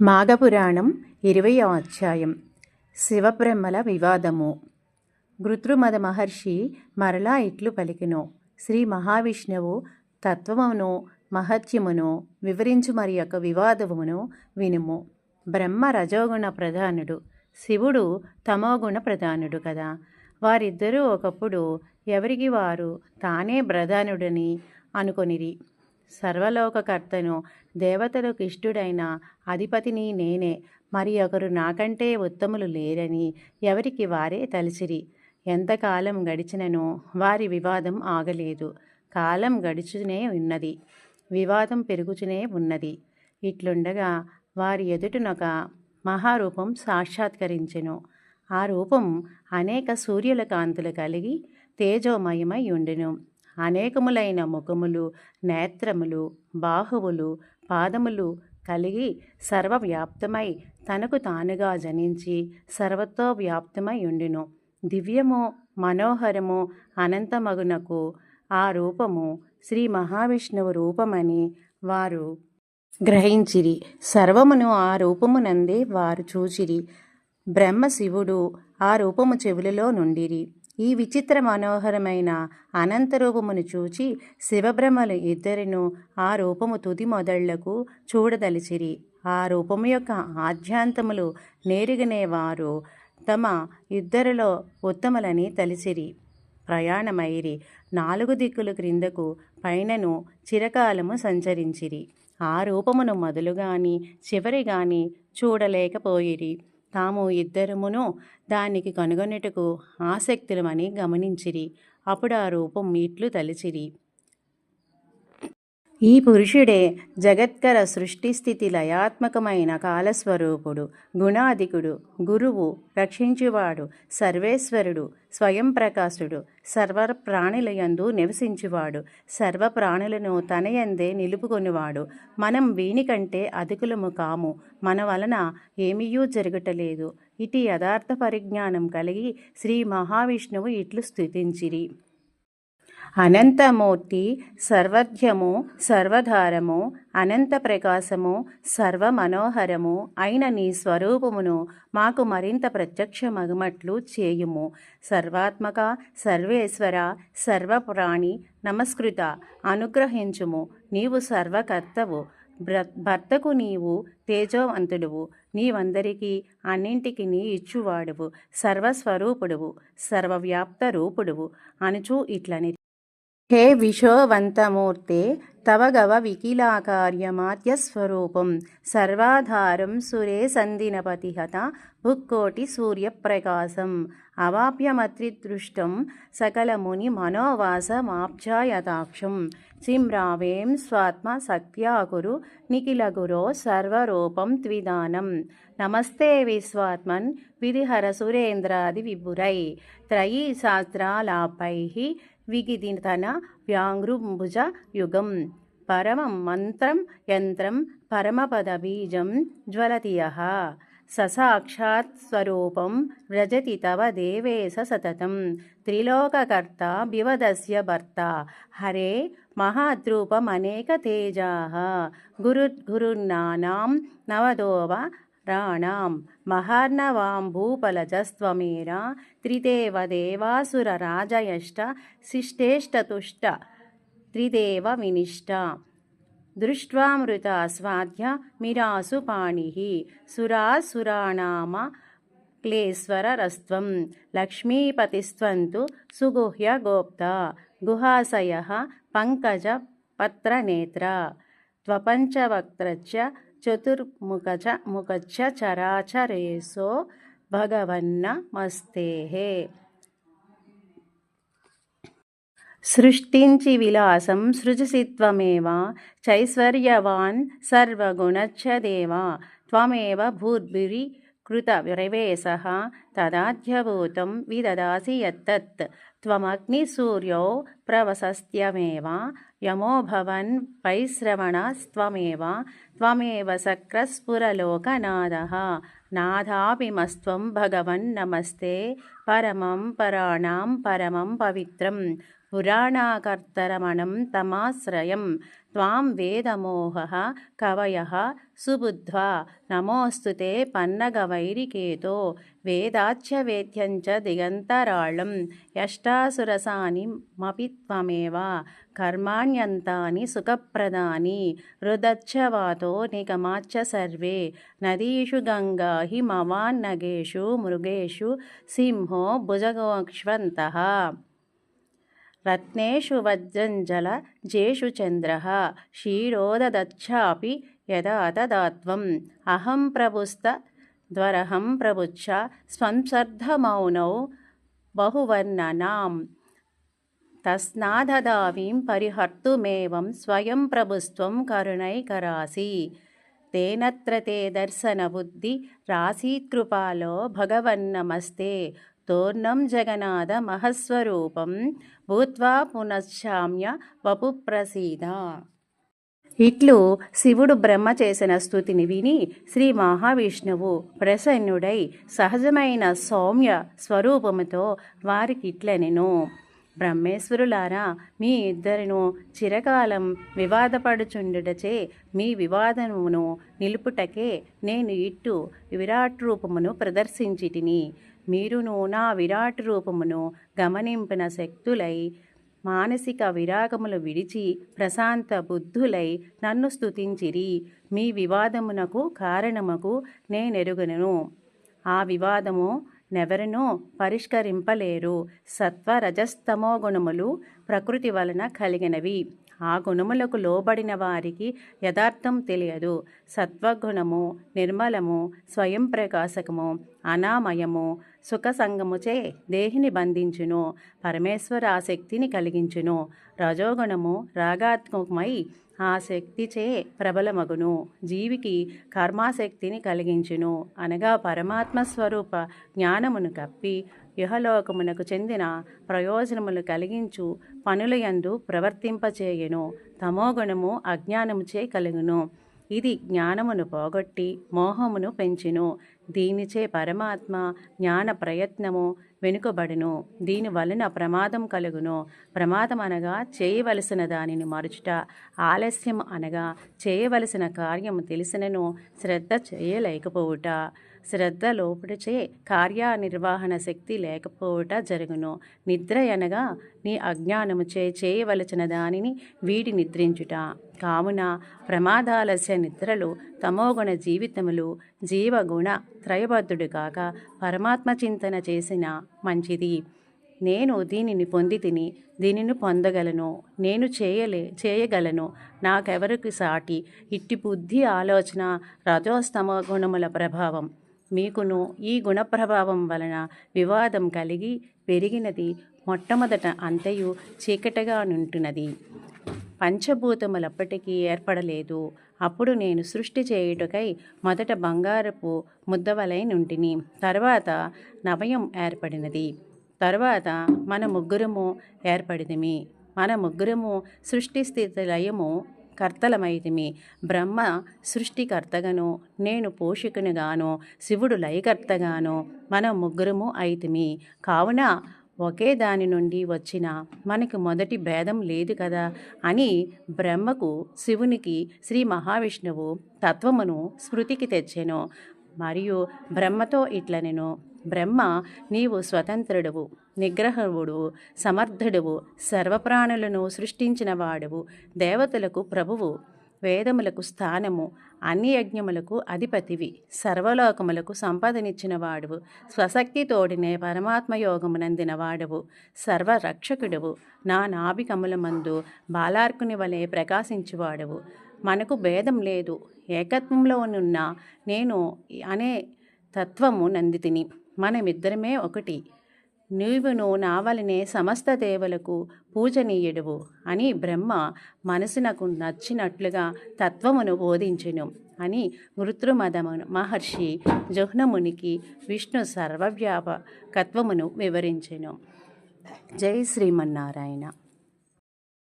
మాఘపురాణం ఇరవై అధ్యాయం. శివబ్రహ్మల వివాదము. గృత్రుమద మహర్షి మరలా ఇట్లు పలికెను. శ్రీ మహావిష్ణువు తత్వమును మహత్యమును వివరించు మరి యొక్క వివాదమును వినుము. బ్రహ్మ రజోగుణ ప్రధానుడు. శివుడు తమోగుణ ప్రధానుడు కదా. వారిద్దరూ ఒకప్పుడు ఎవరికి వారు తానే ప్రధానుడని అనుకొనిరి. సర్వలోకకర్తను దేవతలకు ఇష్టుడైన అధిపతిని నేనే. మరి ఒకరు నాకంటే ఉత్తములు లేరని ఎవరికి వారే తలిసిరి. ఎంతకాలం గడిచిననో వారి వివాదం ఆగలేదు. కాలం గడుచునే ఉన్నది. వివాదం పెరుగుచునే ఉన్నది. ఇట్లుండగా వారి ఎదుటనొక మహారూపం సాక్షాత్కరించెను. ఆ రూపం అనేక సూర్యుల కాంతులు కలిగి తేజోమయమై ఉండెను. అనేకములైన ముఖములు నేత్రములు బాహువులు పాదములు కలిగి సర్వవ్యాప్తమై తనకు తానుగా జనించి సర్వతో వ్యాప్తమై ఉండును. దివ్యము మనోహరము అనంతమగునకు ఆ రూపము శ్రీ మహావిష్ణువు రూపమని వారు గ్రహించిరి. సర్వమును ఆ రూపమునందే వారు చూచిరి. బ్రహ్మ శివుడు ఆ రూపము చెవులలో నుండిరి. ఈ విచిత్ర మనోహరమైన అనంత రూపమును చూచి శివబ్రహ్మలు ఇద్దరిను ఆ రూపము తుది మొదళ్ళకు చూడదలిచిరి. ఆ రూపము యొక్క ఆధ్యాంతములు నేరుగనేవారు తమ ఇద్దరిలో ఉత్తములని తలిసిరి. ప్రయాణమైరి నాలుగు దిక్కులు క్రిందకు పైనను చిరకాలము సంచరించిరి. ఆ రూపమును మొదలుగాని చివరి గాని చూడలేకపోయిరి. తాము ఇద్దరమును దానికి కనుగొనుటకు ఆసక్తులమని గమనించిరి. అప్పుడు ఆ రూపం ఇట్లు తలిచిరి. ఈ పురుషుడే జగత్కర సృష్టి స్థితి లయాత్మకమైన కాలస్వరూపుడు గుణాధికుడు గురువు రక్షించువాడు సర్వేశ్వరుడు స్వయం ప్రకాశుడు సర్వ ప్రాణులయందు నివసించువాడు సర్వ ప్రాణులను తనయందే నిలుపుకొనివాడు. మనం వీనికంటే అధికులము కాము. మన వలన ఏమీయూ జరగటలేదు. ఇటు యథార్థ పరిజ్ఞానం కలిగి శ్రీ మహావిష్ణువు ఇట్లు స్థుతించిరి అనంతమూర్తి సర్వధ్యము సర్వధారము అనంత ప్రకాశము సర్వమనోహరము అయిన నీ స్వరూపమును మాకు మరింత ప్రత్యక్షమగుమట్లు చేయుము. సర్వాత్మక సర్వేశ్వర సర్వప్రాణి నమస్కృత అనుగ్రహించుము. నీవు సర్వకర్తవు. భర్తకు నీవు తేజోవంతుడువు. నీవందరికీ అన్నింటికి నీ ఇచ్చువాడువు. సర్వస్వరూపుడువు. సర్వవ్యాప్త రూపుడువు. అనుచూ ఇట్లని హే విశోవంతమూర్తే తవ గవ వికిలాకార్యమాత్యస్వరూపం సర్వాధారం సురే సందినపతిహత భుక్కోటి సూర్యప్రకాశం. అవాప్యమత్రిదృష్టం సకలముని మనోవాసమాబ్జాయతాక్షం సిమ్రావేం స్వాత్మ సత్యాకురు నిఖిలగురో సర్వరూపం త్విదానం. నమస్తే విశ్వాత్మన్ విధిహర సురేంద్రాది విభురై. త్రయీ శాస్త్రాలాపై విగిదితన व्याङ्घ्रुम्भुजयुगं परमं मन्त्रं यन्त्रं परमपदबीजं ज्वलति यः ससाक्षात्स्वरूपं व्रजति तव देवे स सततं त्रिलोककर्ता विवदस्य भर्ता। हरे महद्रूपमनेकतेजाः। गुरुर्गुरुनानां नवदोव రాణాం మహార్ణవాంభూపలజస్త్వమేరా త్రిదేవ దేవాసుర రాజయష్ట శిష్టేష్టతుష్ట త్రిదేవ వినిష్ట దృష్ట్వామృత స్వాధ్య మిరాసు పాణి సురాసురాణామ క్లేశ్వరరస్త్వం లక్ష్మీపతిస్త్వంతు సుగుహ్య గోప్త గుహాశయ పంకజ పత్రనేత్ర త్వపంచవక్త్రచ చతుర్ముఖచ ముఖచ్చ చరాచరేసో భగవన్న భగవన్నమస్తే సృష్టించి విలాసం సృజసిత్వమేవ చైశ్వర్యవాన్ సర్వగుణచ్చదేవ త్వమేవ భూర్భిరి కృత విరవేశ తదాధ్యభూతం విదదాసి యత్తత్ త్వమగ్నిసూర్యో ప్రవసస్త్యమేవ यमोऽभवन् पैश्रवणस्त्वमेव त्वमेव सक्रस्फुरलोकनादः नाधापिमस्त्वं भगवन् नमस्ते। పరమం పరాణాం పరమం పవిత్రం పురాణాకర్తరమణం తమాశ్రయం. త్వాం వేదమోహ కవయ సుబుద్ధ్వా నమోస్తు తే పన్నగవైరికేతో వేదాచ్య వేద్యంచ దిగంతరాళం. యష్టాసురసానిమపి త్వమేవ కర్మాణ్యంతాని సుఖప్రదాని రుదచ్చవాతో నిగమాచ్చ సర్వే. నదీషు గంగా హి మవాన్నగేషు మృగేషు సింహో భుజగోక్ష్వంతః. రత్నేషు వజ్రంజల జేషు చంద్ర. క్షీరోదచ్చాపి యదా తదాత్వం. అహం ప్రభుస్త ధ్వరహం ప్రభుచ్చ స్వంసర్ధమౌనౌ బహువర్ణనాం. తస్నాదదావీం పరిహర్తుమేవం స్వయం ప్రభుత్వం కరుణైకరాసి. తేనత్ర తే దర్శనబుద్ధి రాసీకృపాలో భగవన్నమస్తే. తోర్ణం జగన్నాథ మహస్వరూపం భూత్వా పునశ్చామ్య వపు ప్రసీద. ఇట్లు శివుడు బ్రహ్మ చేసిన స్థుతిని విని శ్రీ మహావిష్ణువు ప్రసన్నుడై సహజమైన సౌమ్య స్వరూపముతో వారికిట్లనెను. బ్రహ్మేశ్వరులారా మీ ఇద్దరును చిరకాలం వివాదపడుచుండుటచే మీ వివాదమును నిలుపుటకే నేను ఇట్టు విరాట్ రూపమును ప్రదర్శించిటిని మీరును నా విరాట్ రూపమును గమనింపిన శక్తులై మానసిక విరాగములు విడిచి ప్రశాంత బుద్ధులై నన్ను స్తుతించిరి. మీ వివాదమునకు కారణముకు నేనెరుగను. ఆ వివాదము నెవరనూ పరిష్కరింపలేరు. సత్వ రజస్తమో గుణములు ప్రకృతి వలన కలిగినవి. ఆ గుణములకు లోబడిన వారికి యథార్థం తెలియదు. సత్వగుణము నిర్మలము స్వయం ప్రకాశకము అనామయము సుఖ సంగముచే దేహిని బంధించును పరమేశ్వర ఆసక్తిని కలిగించును. రజోగుణము రాగాత్మకమై ఆ శక్తిచే ప్రబలమగును. జీవికి కర్మాశక్తిని కలిగించును. అనగా పరమాత్మ స్వరూప జ్ఞానమును కప్పి ఇహలోకమునకు చెందిన ప్రయోజనములు కలిగించు పనులయందు ప్రవర్తింపచేయును. తమోగుణము అజ్ఞానముచే కలుగును. ఇది జ్ఞానమును పోగొట్టి మోహమును పెంచును. దీనిచే పరమాత్మ జ్ఞాన ప్రయత్నము వెనుకబడును. దీని వలన ప్రమాదం కలుగును. ప్రమాదం అనగా చేయవలసిన దానిని మరుచుట ఆలస్యం అనగా చేయవలసిన కార్యము తెలిసినను శ్రద్ధ చేయలేకపోవుట. శ్రద్ధ లోపుడిచే కార్యనిర్వహణ శక్తి లేకపోవుట జరుగును. నిద్ర అనగా నీ అజ్ఞానముచే చేయవలసిన దానిని వీడి నిద్రించుట. కావున ప్రమాదాలస్య నిద్రలు తమోగుణ జీవితములు జీవగుణ త్రయబద్ధుడు కాక పరమాత్మ చింతన చేసిన మంచిది. నేను దీనిని పొంది తిని దీనిని పొందగలను. నేను చేయలే చేయగలను. నాకెవరికి సాటి? ఇట్టి బుద్ధి ఆలోచన రజోస్తమ గుణముల ప్రభావం. మీకును ఈ గుణ ప్రభావం వలన వివాదం కలిగి పెరిగినది మొట్టమొదట అంతయు చీకటిగా నుంటున్నది. పంచభూతములప్పటికీ ఏర్పడలేదు. అప్పుడు నేను సృష్టి చేయుటకై మొదట బంగారపు ముద్దవలై నుంటిని. తర్వాత నవయం ఏర్పడినది. తర్వాత మన ముగ్గురము ఏర్పడినమి. మన ముగ్గురము సృష్టి స్థితి లయము కర్తలమైతిమి. బ్రహ్మ సృష్టికర్తగాను నేను పోషకునిగాను శివుడు లయకర్తగాను మన ముగ్గురము అయితిమి. కావున ఒకే దాని నుండి వచ్చిన మనకు మొదటి భేదం లేదు కదా అని బ్రహ్మకు శివునికి శ్రీ మహావిష్ణువు తత్వమును స్మృతికి తెచ్చెను. మరియు బ్రహ్మతో ఇట్లనెను. బ్రహ్మ నీవు స్వతంత్రుడువు నిగ్రహవుడు సమర్థుడువు సర్వప్రాణులను సృష్టించిన వాడువు దేవతలకు ప్రభువు వేదములకు స్థానము అన్ని యజ్ఞములకు అధిపతివి సర్వలోకములకు సంపదనిచ్చిన వాడువు స్వశక్తి తోడినే పరమాత్మ యోగమునందిన వాడువు సర్వరక్షకుడువు నా నాభికములమందు బాలార్కుని వలె ప్రకాశించువాడువు. మనకు భేదం లేదు ఏకత్వంలో నున్న నేను అనే తత్వము నందితిని. మనమిద్దరమే ఒకటి. నీవును నావలనే సమస్త దేవలకు పూజనీయుడువు అని బ్రహ్మ మనసునకు నచ్చినట్లుగా తత్వమును బోధించును అని మృత్రుమదమును మహర్షి జుహ్నమునికి విష్ణు సర్వవ్యాపకత్వమును వివరించెను. జై శ్రీమన్నారాయణ.